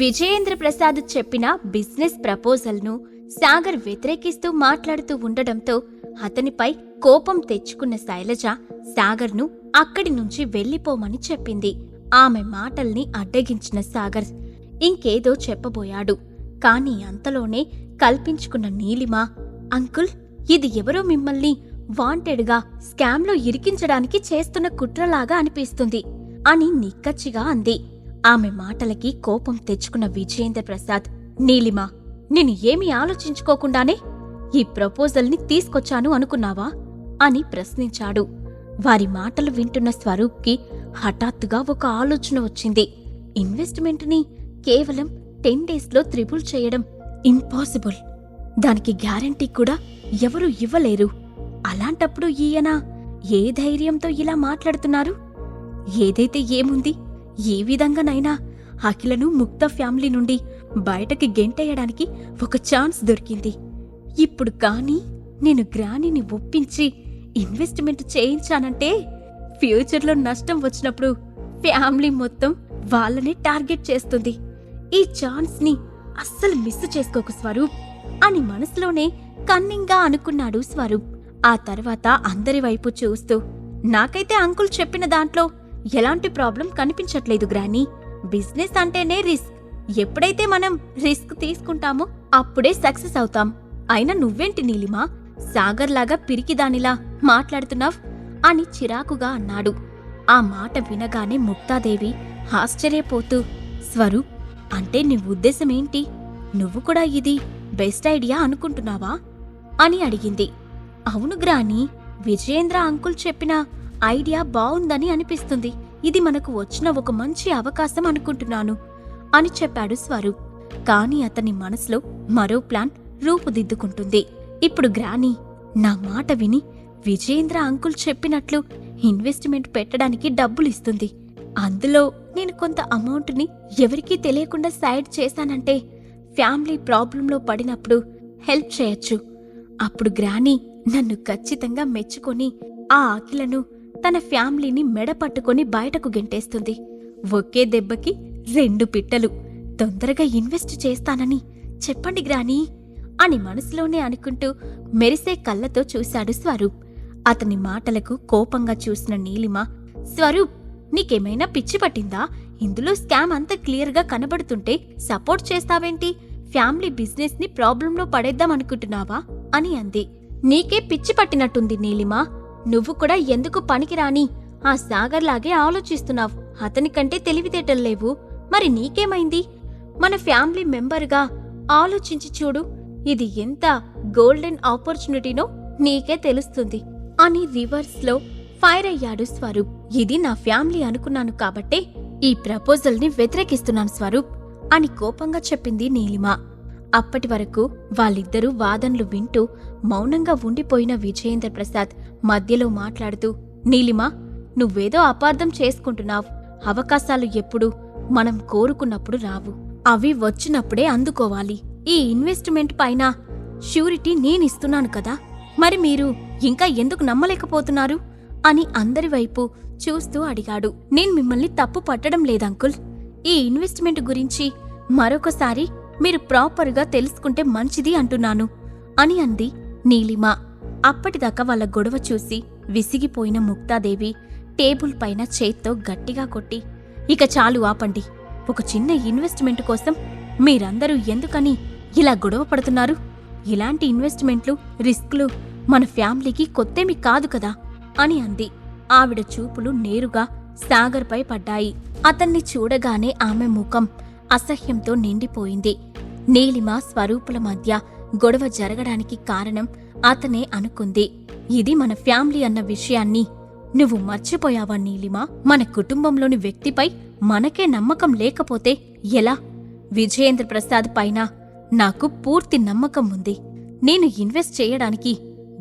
విజయేంద్ర ప్రసాద్ చెప్పిన బిజినెస్ ప్రపోజల్ను సాగర్ వ్యతిరేకిస్తూ మాట్లాడుతూ ఉండడంతో అతనిపై కోపం తెచ్చుకున్న శైలజ సాగర్ను అక్కడి నుంచి వెళ్ళిపోమని చెప్పింది. ఆమె మాటల్ని అడ్డగించిన సాగర్ ఇంకేదో చెప్పబోయాడు. కాని అంతలోనే కల్పించుకున్న నీలిమ అంకుల్ ఇది ఎవరో మిమ్మల్ని వాంటెడ్గా స్కామ్లో ఇరికించడానికి చేస్తున్న కుట్రలాగా అనిపిస్తుంది అని నిక్కచ్చిగా అంది. ఆమె మాటలకి కోపం తెచ్చుకున్న విజయేంద్ర ప్రసాద్ నీలిమా నేను ఏమీ ఆలోచించుకోకుండానే ఈ ప్రపోజల్ని తీసుకొచ్చాను అనుకున్నావా? అని ప్రశ్నించాడు. వారి మాటలు వింటున్న స్వరూప్కి హఠాత్తుగా ఒక ఆలోచన వచ్చింది. ఇన్వెస్ట్మెంట్ని కేవలం టెన్ డేస్లో త్రిబుల్ చేయడం ఇంపాసిబుల్. దానికి గ్యారంటీ కూడా ఎవరూ ఇవ్వలేరు. అలాంటప్పుడు ఈయన ఏ ధైర్యంతో ఇలా మాట్లాడుతున్నారు? ఏదైతే ఏముంది? ఏ విధంగానైనా అఖిలను ముక్త ఫ్యామిలీ నుండి బయటకి గెంటేయడానికి ఒక ఛాన్స్ దొరికింది. ఇప్పుడు కానీ నేను గ్రానీని ఒప్పించి ఇన్వెస్ట్మెంట్ చేయించానంటే ఫ్యూచర్లో నష్టం వచ్చినప్పుడు ఫ్యామిలీ మొత్తం వాళ్ళనే టార్గెట్ చేస్తుంది. ఈ ఛాన్స్ని అస్సలు మిస్ చేసుకోకు స్వరూప్ అని మనసులోనే కన్నింగా అనుకున్నాడు స్వరూప్. ఆ తర్వాత అందరి వైపు చూస్తూ నాకైతే అంకుల్ చెప్పిన దాంట్లో ఎలాంటి ప్రాబ్లం కనిపించట్లేదు గ్రానీ. బిజినెస్ అంటేనే రిస్క్. ఎప్పుడైతే మనం రిస్క్ తీసుకుంటామో అప్పుడే సక్సెస్ అవుతాం. అయినా నువ్వేంటి నీలిమా? సాగర్ లాగా పిరికిదానిలా మాట్లాడుతున్నావ్? అని చిరాకుగా అన్నాడు. ఆ మాట వినగానే ముక్తాదేవి ఆశ్చర్యపోతూ స్వరూప్ అంటే నీ ఉద్దేశమేంటి? నువ్వు కూడా ఇది బెస్ట్ ఐడియా అనుకుంటున్నావా? అని అడిగింది. అవును గ్రాని విజయేంద్ర అంకుల్ చెప్పిన ఐడియా బావుందని అనిపిస్తుంది. ఇది మనకు వచ్చిన ఒక మంచి అవకాశం అనుకుంటున్నాను అని చెప్పాడు స్వరూప్. కాని అతని మనసులో మరో ప్లాన్ రూపుదిద్దుకుంటుంది. ఇప్పుడు గ్రాని నా మాట విని విజయేంద్ర అంకుల్ చెప్పినట్లు ఇన్వెస్ట్మెంట్ పెట్టడానికి డబ్బులిస్తుంది. అందులో నేను కొంత అమౌంట్ని ఎవరికీ తెలియకుండా సైడ్ చేశానంటే ఫ్యామిలీ ప్రాబ్లంలో పడినప్పుడు హెల్ప్ చేయొచ్చు. అప్పుడు గ్రాని నన్ను ఖచ్చితంగా మెచ్చుకొని ఆ అఖిలను తన ఫ్యామిలీని మెడ పట్టుకొని బయటకు గెంటేస్తుంది. ఒకే దెబ్బకి రెండు పిట్టలు. తొందరగా ఇన్వెస్ట్ చేస్తానని. చెప్పండి గ్రాని అని మనసులోనే అనుకుంటూ మెరిసే కళ్ళతో చూశాడు స్వరూప్. అతని మాటలకు కోపంగా చూసిన నీలిమ స్వరూప్ నీకేమైనా పిచ్చి పట్టిందా? ఇందులో స్కామ్ అంత క్లియర్గా కనబడుతుంటే సపోర్ట్ చేస్తావేంటి? ఫ్యామిలీ బిజినెస్ని ప్రాబ్లంలో పడేద్దాం అనుకుంటున్నావా అని అంది. నీకే పిచ్చి పట్టినట్టుంది నీలిమా. నువ్వు కూడా ఎందుకు పనికిరాని? ఆ సాగర్లాగే ఆలోచిస్తున్నావు. అతనికంటే తెలివితేటలు లేవు. మరి నీకేమైంది? మన ఫ్యామిలీ మెంబర్గా ఆలోచించి చూడు. ఇది ఎంత గోల్డెన్ ఆపర్చునిటీనో నీకే తెలుస్తుంది. అని రివర్స్లో ఫైర్ అయ్యాడు స్వరూప్. ఇది నా ఫ్యామిలీ అనుకున్నాను కాబట్టే ఈ ప్రపోజల్ని వ్యతిరేకిస్తున్నాను స్వరూప్. అని కోపంగా చెప్పింది నీలిమ. అప్పటి వరకు వాళ్ళిద్దరూ వాదనలు వింటూ మౌనంగా ఉండిపోయిన విజయేంద్ర ప్రసాద్ మధ్యలో మాట్లాడుతూ నీలిమా నువ్వేదో అపార్థం చేసుకుంటున్నావు. అవకాశాలు ఎప్పుడు మనం కోరుకున్నప్పుడు రావు. అవి వచ్చినప్పుడే అందుకోవాలి. ఈ ఇన్వెస్ట్మెంట్ పైన ష్యూరిటీ నేనిస్తున్నాను కదా. మరి మీరు ఇంకా ఎందుకు నమ్మలేకపోతున్నారు? అని అందరి వైపు చూస్తూ అడిగాడు. నేను మిమ్మల్ని తప్పు పట్టడం లేదంకుల్ ఈ ఇన్వెస్ట్మెంట్ గురించి మరొకసారి మీరు ప్రాపర్గా తెలుసుకుంటే మంచిది అంటున్నాను అని అంది నీలిమ. అప్పటిదాకా వాళ్ళ గొడవ చూసి విసిగిపోయిన ముక్తాదేవి టేబుల్ పైన చేత్తో గట్టిగా కొట్టి ఇక చాలు ఆపండి. ఒక చిన్న ఇన్వెస్ట్మెంట్ కోసం మీరందరూ ఎందుకని ఇలా గొడవ పడుతున్నారు? ఇలాంటి ఇన్వెస్ట్మెంట్లు రిస్క్లు మన ఫ్యామిలీకి కొత్తేమి కాదు కదా? అని అంది. ఆవిడ చూపులు నేరుగా సాగర్పై పడ్డాయి. అతన్ని చూడగానే ఆమె ముఖం అసహ్యంతో నిండిపోయింది. నీలిమ స్వరూపుల మధ్య గొడవ జరగడానికి కారణం అతనే అనుకుంది. ఇది మన ఫ్యామిలీ అన్న విషయాన్ని. నువ్వు మర్చిపోయావా నీలిమ? మన కుటుంబంలోని వ్యక్తిపై మనకే నమ్మకం లేకపోతే ఎలా? విజయేంద్ర ప్రసాద్ పైన నాకు పూర్తి నమ్మకం ఉంది. నేను ఇన్వెస్ట్ చేయడానికి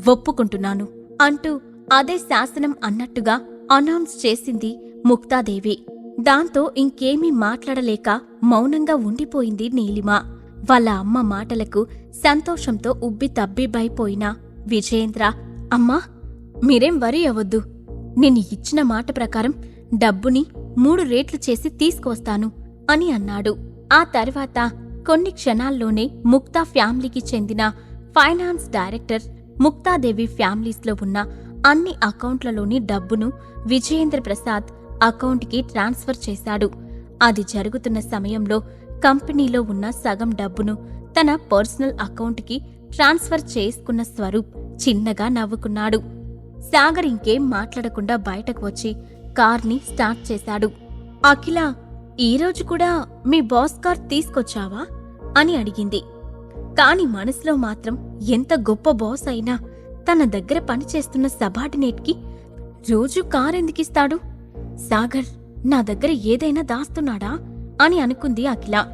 ఒప్పుకుంటున్నాను అంటూ అదే శాసనం అన్నట్టుగా అనౌన్స్ చేసింది ముక్తాదేవి. దాంతో ఇంకేమీ మాట్లాడలేక మౌనంగా ఉండిపోయింది నీలిమ. వాళ్ళ అమ్మ మాటలకు సంతోషంతో ఉబ్బి తబ్బిబ్బైపోయిన విజయేంద్ర అమ్మా మీరేం వరి అవ్వద్దు. నేను ఇచ్చిన మాట ప్రకారం డబ్బుని మూడు రేట్లు చేసి తీసుకొస్తాను అని అన్నాడు. ఆ తర్వాత కొన్ని క్షణాల్లోనే ముక్తా ఫ్యామిలీకి చెందిన ఫైనాన్స్ డైరెక్టర్ ముక్తాదేవి ఫ్యామిలీస్లో ఉన్న అన్ని అకౌంట్లలోని డబ్బును విజయేంద్ర ప్రసాద్ అకౌంట్కి ట్రాన్స్ఫర్ చేశాడు. అది జరుగుతున్న సమయంలో కంపెనీలో ఉన్న సగం డబ్బును తన పర్సనల్ అకౌంట్కి ట్రాన్స్ఫర్ చేసుకున్న స్వరూప్ చిన్నగా నవ్వుకున్నాడు. సాగర్ ఇంకేం మాట్లాడకుండా బయటకు వచ్చి కార్ని స్టార్ట్ చేశాడు. అఖిల ఈరోజు కూడా మీ బాస్ కార్ తీసుకొచ్చావా? అని అడిగింది. కాని మనసులో మాత్రం ఎంత గొప్ప బాస్ అయినా తన దగ్గర పనిచేస్తున్న సబార్డినేట్కి రోజు కారెందుకిస్తాడు సాగర్ నా దగ్గర ఏదైనా దాస్తున్నాడా? అని అనుకుంది అఖిల.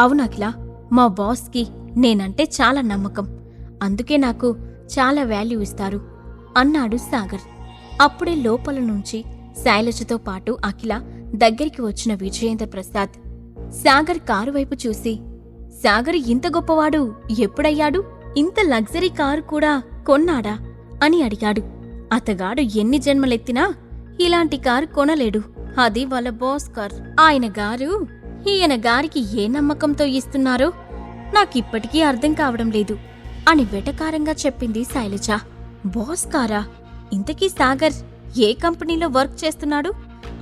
అవును అఖిల మా బాస్కి నేనంటే చాలా నమ్మకం. అందుకే నాకు చాలా వాల్యూ ఇస్తారు అన్నాడు సాగర్. అప్పుడే లోపల నుంచి శైలజతో పాటు అఖిల దగ్గరికి వచ్చిన విజయేంద్ర ప్రసాద్. సాగర్ కారు వైపు చూసి సాగర్ ఇంత గొప్పవాడు ఎప్పుడయ్యాడు? ఇంత లగ్జరీ కారు కూడా కొన్నాడా? అని అడిగాడు. అతగాడు ఎన్ని జన్మలెత్తినా ఇలాంటి కారు కొనలేడు. అది వాళ్ళ బాస్ కార్. ఆయన గారు ఈయన గారికి ఏ నమ్మకంతో ఇస్తున్నారో నాకిప్పటికీ అర్థం కావడం లేదు అని వెటకారంగా చెప్పింది శైలజ. బాస్ కారా ఇంతకీ సాగర్ ఏ కంపెనీలో వర్క్ చేస్తున్నాడు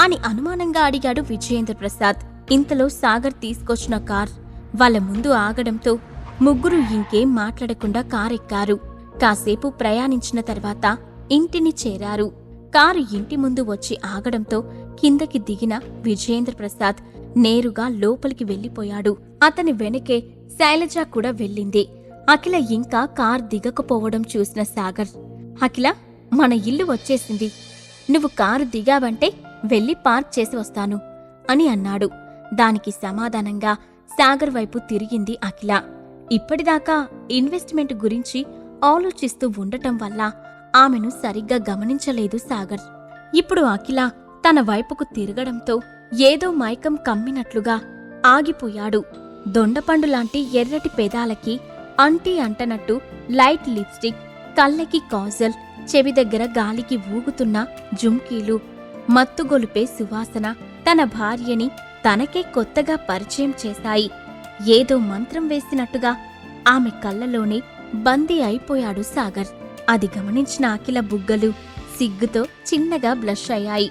అని అనుమానంగా అడిగాడు విజయేంద్ర ప్రసాద్. ఇంతలో సాగర్ తీసుకొచ్చిన కార్ వాళ్ళ ముందు ఆగడంతో ముగ్గురు ఇంకేం మాట్లాడకుండా కారెక్కారు. కాసేపు ప్రయాణించిన తర్వాత ఇంటిని చేరారు. కారు ఇంటి ముందు వచ్చి ఆగడంతో కిందకి దిగిన విజయేంద్ర ప్రసాద్ నేరుగా లోపలికి వెళ్ళిపోయాడు అతని వెనకే శైలజ కూడా వెళ్ళింది. అఖిల ఇంకా కార్ దిగకపోవడం చూసిన సాగర్ అఖిల మన ఇల్లు వచ్చేసింది. నువ్వు కారు దిగావంటే వెళ్ళి పార్క్ చేసి వస్తాను అని అన్నాడు. దానికి సమాధానంగా సాగర్ వైపు తిరిగింది అఖిల. ఇప్పటిదాకా ఇన్వెస్ట్మెంట్ గురించి ఆలోచిస్తూ ఉండటం వల్ల ఆమెను సరిగ్గా గమనించలేదు సాగర్. ఇప్పుడు అఖిల తన వైపుకు తిరగడంతో ఏదో మైకం కమ్మినట్లుగా ఆగిపోయాడు. దొండపండు లాంటి ఎర్రటి పెదాలకి అంటీ అంటనట్టు లైట్ లిప్స్టిక్ కళ్ళకి కాజల్ చెవి దగ్గర గాలికి ఊగుతున్న జుంకీలు మత్తుగొలుపే సువాసన తన భార్యని తనకే కొత్తగా పరిచయం చేశాయి. ఏదో మంత్రం వేసినట్టుగా ఆమె కళ్ళలోనే బందీ అయిపోయాడు సాగర్. అది గమనించిన అఖిల బుగ్గలు సిగ్గుతో చిన్నగా బ్లష్ అయ్యాయి.